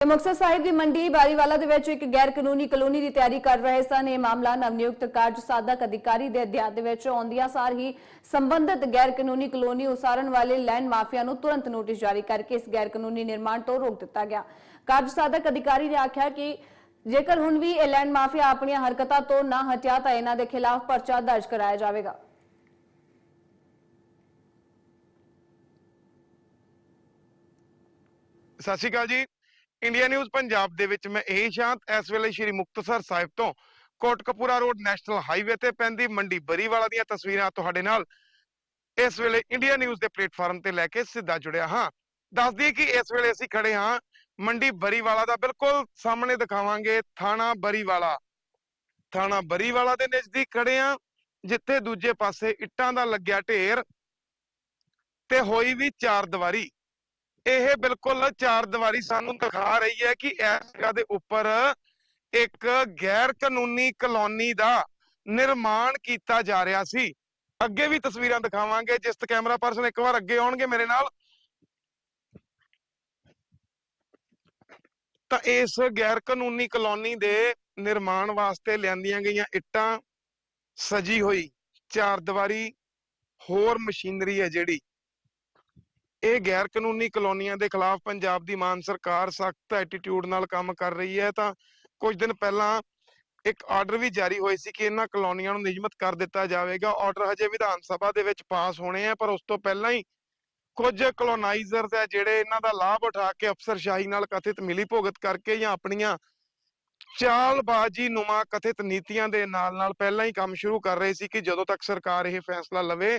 ਮੁਕਤਸਰ ਸਾਹਿਬ ਦੀ ਮੰਡੀ ਬਾਰੀਵਾਲਾ ਦੇ ਵਿੱਚ ਇੱਕ ਗੈਰ ਕਾਨੂੰਨੀ ਕਲੋਨੀ ਦੀ ਤਿਆਰੀ ਕਰ ਰਹੇ ਸਨ। ਇਹ ਮਾਮਲਾ ਨਵਨਿਯੁਕਤ ਕਾਰਜ ਸਾਧਕ ਅਧਿਕਾਰੀ ਦੇ ਅਧਿਆਤ ਦੇ ਵਿੱਚ ਆਉਂਦਿਆਂ ਸਾਰ ਹੀ ਸੰਬੰਧਿਤ ਗੈਰ ਕਾਨੂੰਨੀ ਕਲੋਨੀ ਉਸਾਰਨ ਵਾਲੇ ਲੈਂਡ ਮਾਫੀਆ ਨੂੰ ਤੁਰੰਤ ਨੋਟਿਸ ਜਾਰੀ ਕਰਕੇ ਇਸ ਗੈਰ ਕਾਨੂੰਨੀ ਨਿਰਮਾਣ ਤੋਂ ਰੋਕ ਦਿੱਤਾ ਗਿਆ। ਕਾਰਜ ਸਾਧਕ ਅਧਿਕਾਰੀ ਨੇ ਆਖਿਆ ਕਿ ਜੇਕਰ ਹੁਣ ਵੀ ਇਹ ਲੈਂਡ ਮਾਫੀਆ ਆਪਣੀਆਂ ਹਰਕਤਾਂ ਤੋਂ ਨਾ ਹਟਿਆ ਤਾਂ ਇਹਨਾਂ ਦੇ ਖਿਲਾਫ ਪਰਚਾ ਦਰਜ ਕਰਾਇਆ ਜਾਵੇਗਾ। ਸਤਿ ਸ਼੍ਰੀ ਅਕਾਲ ਜੀ। ਇੰਡੀਆ ਨਿਊਜ਼ ਪੰਜਾਬ ਦੇ ਵਿੱਚ ਮੈਂ ਇਹ ਸ਼ਾਂਤ, ਇਸ ਵੇਲੇ ਸ਼੍ਰੀ ਮੁਕਤਸਰ ਸਾਹਿਬ ਤੋਂ ਕੋਟਕਪੂਰਾ ਰੋਡ ਨੈਸ਼ਨਲ ਹਾਈਵੇ ਤੇ ਪੈਂਦੀ ਮੰਡੀ ਬਰੀਵਾਲਾ ਦੀਆਂ ਤਸਵੀਰਾਂ ਤੁਹਾਡੇ ਨਾਲ ਇਸ ਵੇਲੇ ਇੰਡੀਆ ਨਿਊਜ਼ ਦੇ ਪਲੇਟਫਾਰਮ ਤੇ ਲੈ ਕੇ ਸਿੱਧਾ ਜੁੜਿਆ ਹਾਂ। ਦੱਸ ਦਈਏ ਕਿ ਇਸ ਵੇਲੇ ਅਸੀਂ ਖੜੇ ਹਾਂ ਮੰਡੀ ਬਰੀਵਾਲਾ ਦਾ, ਬਿਲਕੁਲ ਸਾਹਮਣੇ ਦਿਖਾਵਾਂਗੇ ਥਾਣਾ ਬਰੀਵਾਲਾ। ਥਾਣਾ ਬਰੀਵਾਲਾ ਦੇ ਨਜ਼ਦੀਕ ਖੜੇ ਹਾਂ, ਜਿੱਥੇ ਦੂਜੇ ਪਾਸੇ ਇੱਟਾਂ ਦਾ ਲੱਗਿਆ ਢੇਰ ਤੇ ਹੋਈ ਵੀ ਚਾਰ ਦੀਵਾਰੀ। ਇਹ ਬਿਲਕੁਲ ਚਾਰ ਦੀਵਾਰੀ ਸਾਨੂੰ ਦਿਖਾ ਰਹੀ ਹੈ ਕਿ ਇਸ ਜਗ੍ਹਾ ਦੇ ਉੱਪਰ ਇੱਕ ਗੈਰ ਕਾਨੂੰਨੀ ਕਲੋਨੀ ਦਾ ਨਿਰਮਾਣ ਕੀਤਾ ਜਾ ਰਿਹਾ ਸੀ। ਅੱਗੇ ਵੀ ਤਸਵੀਰਾਂ ਦਿਖਾਵਾਂਗੇ, ਜਿਸ ਤੇ ਕੈਮਰਾ ਪਰਸਨ ਇੱਕ ਵਾਰ ਅੱਗੇ ਆਉਣਗੇ ਮੇਰੇ ਨਾਲ। ਤਾਂ ਇਸ ਗੈਰ ਕਾਨੂੰਨੀ ਕਲੋਨੀ ਦੇ ਨਿਰਮਾਣ ਵਾਸਤੇ ਲਿਆਂਦੀਆਂ ਗਈਆਂ ਇੱਟਾਂ ਸਜੀ ਹੋਈ ਚਾਰ ਦੀਵਾਰੀ, ਹੋਰ ਮਸ਼ੀਨਰੀ ਹੈ ਜਿਹੜੀ। ਇਹ ਗੈਰ ਕਾਨੂੰਨੀ ਕਲੋਨੀਆਂ ਦੇ ਖਿਲਾਫ ਪੰਜਾਬ ਦੀ ਮਾਨ ਸਰਕਾਰ ਸਖਤ ਐਟੀਟਿਊਡ ਨਾਲ ਕੰਮ ਕਰ ਰਹੀ ਹੈ, ਤਾਂ ਕੁਝ ਦਿਨ ਪਹਿਲਾਂ ਇੱਕ ਆਰਡਰ ਵੀ ਜਾਰੀ ਹੋਈ ਸੀ ਕਿ ਇਹਨਾਂ ਕਲੋਨੀਆਂ ਨੂੰ ਨਿਯਮਿਤ ਕਰ ਦਿੱਤਾ ਜਾਵੇਗਾ। ਆਰਡਰ ਹਜੇ ਵਿਧਾਨ ਸਭਾ ਦੇ ਵਿੱਚ ਪਾਸ ਹੋਣੇ ਆ, ਪਰ ਉਸ ਤੋਂ ਪਹਿਲਾਂ ਹੀ ਕੁਝ ਕਲੋਨਾਈਜ਼ਰਸ ਹੈ ਜਿਹੜੇ ਇਹਨਾਂ ਦਾ ਲਾਭ ਉਠਾ ਕੇ ਅਫਸਰਸ਼ਾਹੀ ਨਾਲ ਕਥਿਤ ਮਿਲੀ ਭੁਗਤ ਕਰਕੇ ਜਾਂ ਆਪਣੀਆਂ ਚਾਲਬਾਜ਼ੀ ਨੁਮਾ ਕਥਿਤ ਨੀਤੀਆਂ ਦੇ ਨਾਲ ਨਾਲ ਪਹਿਲਾਂ ਹੀ ਕੰਮ ਸ਼ੁਰੂ ਕਰ ਰਹੇ ਸੀ ਕਿ ਜਦੋਂ ਤੱਕ ਸਰਕਾਰ ਇਹ ਫੈਸਲਾ ਲਵੇ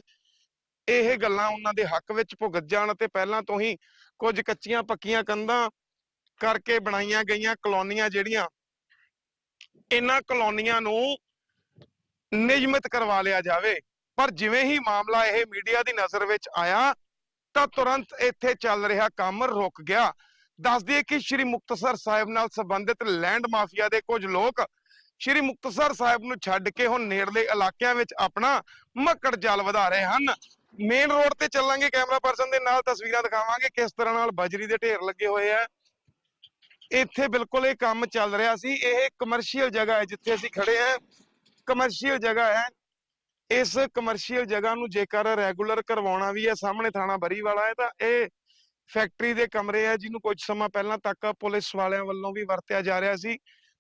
ਇਹ ਗੱਲਾਂ ਉਹਨਾਂ ਦੇ ਹੱਕ ਵਿੱਚ ਭੁਗਤ ਜਾਣ ਤੇ ਪਹਿਲਾਂ ਤੋਂ ਹੀ ਕੁਝ ਕੱਚੀਆਂ ਪੱਕੀਆਂ ਕੰਧਾਂ ਕਰਕੇ ਬਣਾਈਆਂ ਗਈਆਂ ਕਲੋਨੀਆਂ ਜਿਹੜੀਆਂ ਇਹਨਾਂ ਕਲੋਨੀਆਂ ਨੂੰ ਨਿਯਮਿਤ ਕਰਵਾ ਲਿਆ ਜਾਵੇ। ਪਰ ਜਿਵੇਂ ਹੀ ਮਾਮਲਾ ਇਹ ਮੀਡੀਆ ਦੀ ਨਜ਼ਰ ਵਿੱਚ ਆਇਆ, ਤਾਂ ਤੁਰੰਤ ਇੱਥੇ ਚੱਲ ਰਿਹਾ ਕੰਮ ਰੁਕ ਗਿਆ। ਦੱਸ ਦਈਏ ਕਿ ਸ਼੍ਰੀ ਮੁਕਤਸਰ ਸਾਹਿਬ ਨਾਲ ਸੰਬੰਧਿਤ ਲੈਂਡ ਮਾਫੀਆ ਦੇ ਕੁਝ ਲੋਕ ਸ਼੍ਰੀ ਮੁਕਤਸਰ ਸਾਹਿਬ ਨੂੰ ਛੱਡ ਕੇ ਹੁਣ ਨੇੜਲੇ ਇਲਾਕਿਆਂ ਵਿੱਚ ਆਪਣਾ ਮੱਕੜ ਜਾਲ ਵਧਾ ਰਹੇ ਹਨ। ਮੇਨ ਰੋਡ ਤੇ ਚੱਲਾਂਗੇ ਕੈਮਰਾ ਪਰਸਨ ਦੇ ਨਾਲ, ਤਸਵੀਰਾਂ ਦਿਖਾਵਾਂਗੇ ਕਿਸ ਤਰ੍ਹਾਂ ਨਾਲ ਬਜਰੀ ਦੇ ਢੇਰ ਲੱਗੇ ਹੋਏ ਆ। ਇੱਥੇ ਬਿਲਕੁਲ ਇਹ ਕੰਮ ਚੱਲ ਰਿਹਾ ਸੀ। ਇਹ ਕਮਰਸ਼ੀਅਲ ਜਗ੍ਹਾ ਹੈ ਜਿੱਥੇ ਅਸੀਂ ਖੜੇ ਆ ਕਮਰਸ਼ੀਅਲ ਜਗ੍ਹਾ ਹੈ। ਇਸ ਕਮਰਸ਼ੀਅਲ ਜਗ੍ਹਾ ਨੂੰ ਜੇਕਰ ਰੈਗੂਲਰ ਕਰਵਾਉਣਾ ਵੀ ਹੈ, ਸਾਹਮਣੇ ਥਾਣਾ ਬਰੀ ਵਾਲਾ ਹੈ, ਤਾਂ ਇਹ ਫੈਕਟਰੀ ਦੇ ਕਮਰੇ ਆ, ਜਿਹਨੂੰ ਕੁਝ ਸਮਾਂ ਪਹਿਲਾਂ ਤੱਕ ਪੁਲਿਸ ਵਾਲਿਆਂ ਵੱਲੋਂ ਵੀ ਵਰਤਿਆ ਜਾ ਰਿਹਾ ਸੀ।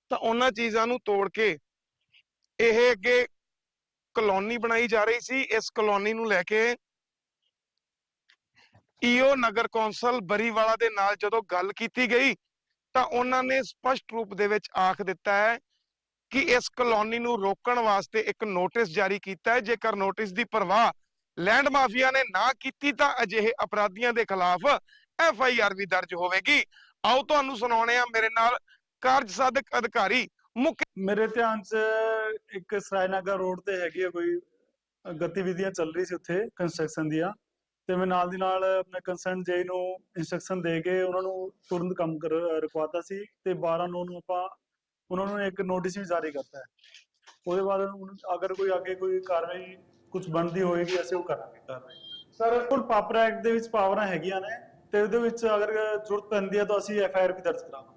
ਤਾਂ ਉਹਨਾਂ ਚੀਜ਼ਾਂ ਨੂੰ ਤੋੜ ਕੇ ਇਹ ਅੱਗੇ ਕਲੋਨੀ ਬਣਾਈ ਜਾ ਰਹੀ ਸੀ, ਇਸ ਕਲੋਨੀ ਨੂੰ ਲੈ ਕੇ ਈਓ ਨਗਰ ਕੌਂਸਲ ਬਰੀਵਾਲਾ ਦੇ ਨਾਲ ਜਦੋਂ ਗੱਲ ਕੀਤੀ ਗਈ, ਤਾਂ ਉਹਨਾਂ ਨੇ ਸਪਸ਼ਟ ਰੂਪ ਦੇ ਵਿੱਚ ਆਖ ਦਿੱਤਾ ਹੈ ਕਿ ਇਸ ਕਲੋਨੀ ਨੂੰ ਰੋਕਣ ਵਾਸਤੇ ਇੱਕ ਨੋਟਿਸ ਜਾਰੀ ਕੀਤਾ ਹੈ, ਜੇਕਰ ਨੋਟਿਸ ਦੀ ਪਰਵਾਹ ਲੈਂਡ ਮਾਫੀਆ ਨੇ ਨਾ ਕੀਤੀ, ਤਾਂ ਅਜਿਹੇ ਅਪਰਾਧੀਆਂ ਦੇ ਖਿਲਾਫ ਐਫ ਆਈ ਆਰ ਵੀ ਦਰਜ ਹੋਵੇਗੀ। ਆਓ ਤੁਹਾਨੂੰ ਸੁਣਾਉਣੇ ਆ ਮੇਰੇ ਨਾਲ ਕਾਰਜ ਸਾਧਕ ਅਧਿਕਾਰੀ ਮੁੱਖ ਮੇਰੇ ਧਿਆਨ 'ਚ ਇੱਕ ਸਰਾਇਨਗਰ ਰੋਡ ਤੇ ਹੈਗੀ ਆ ਕੋਈ ਗਤੀਵਿਧੀਆਂ ਚੱਲ ਰਹੀ ਸੀ ਉੱਥੇ ਕੰਸਟਰਕਸ਼ਨ ਦੀਆਂ ਤੇ ਮੈਂ ਨਾਲ ਦੀ ਨਾਲ ਆਪਣੇ ਕੰਸਰਨ ਜੇ ਨੂੰ ਇਨਸਟਰਕਸ਼ਨ ਦੇ ਕੇ ਉਹਨਾਂ ਨੂੰ ਤੁਰੰਤ ਕੰਮ ਕਰ ਰਖਵਾਤਾ ਸੀ ਤੇ 12 ਨੂੰ ਨੂੰ ਆਪਾਂ ਉਹਨਾਂ ਨੂੰ ਇੱਕ ਨੋਟਿਸ ਵੀ ਜਾਰੀ ਕਰਤਾ ਹੈ। ਉਹਦੇ ਬਾਅਦ ਅਗਰ ਕੋਈ ਅੱਗੇ ਕੋਈ ਕਾਰਵਾਈ ਕੁਝ ਬਣਦੀ ਹੋਏਗੀ ਅਸੀਂ ਉਹ ਕਰਾਂਗੇ ਕਾਰਵਾਈ। ਸਰ, ਹੁਣ ਪਾਪਰ ਐਕਟ ਦੇ ਵਿੱਚ ਪਾਵਰਾਂ ਹੈਗੀਆਂ ਨੇ ਤੇ ਉਹਦੇ ਵਿੱਚ ਅਗਰ ਜ਼ਰੂਰਤ ਪੈਂਦੀ ਹੈ ਤਾਂ ਅਸੀਂ ਐਫ ਆਈ ਆਰ ਵੀ ਦਰਜ ਕਰਾਂਗੇ।